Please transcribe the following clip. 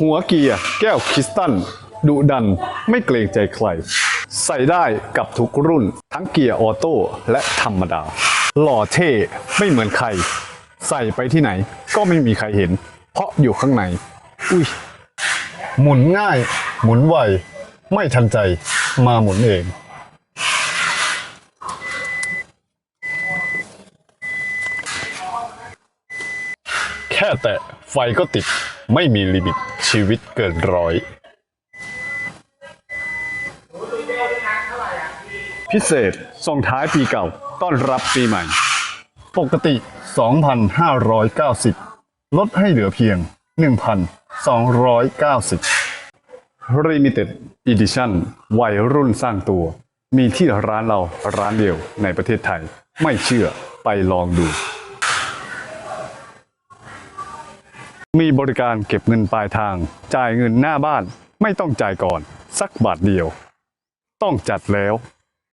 หัวเกียร์แก้วคริสตัลดุดันไม่เกรงใจใคร ใส่ได้กับทุกรุ่นทั้งเกียร์ออโต้และธรรมดา หล่อเท่ไม่เหมือนใคร ใส่ไปที่ไหนก็ไม่มีใครเห็น เพราะอยู่ข้างใน อุ้ยหมุนง่าย หมุนไว ไม่ทันใจมาหมุนเองแค่แตะไฟก็ติด ไม่มีลิมิตชีวิตเกินร้อย พิเศษส่งท้ายปีเก่า ต้อนรับปีใหม่ ปกติ 2,590 ลดให้เหลือเพียง 1,290 Limited Edition วัยรุ่นสร้างตัว มีที่ร้านเราร้านเดียวในประเทศไทย ไม่เชื่อไปลองดู มีบริการเก็บเงินปลายทาง จ่ายเงินหน้าบ้าน ไม่ต้องจ่ายก่อน สักบาทเดียว ต้องจัดแล้ว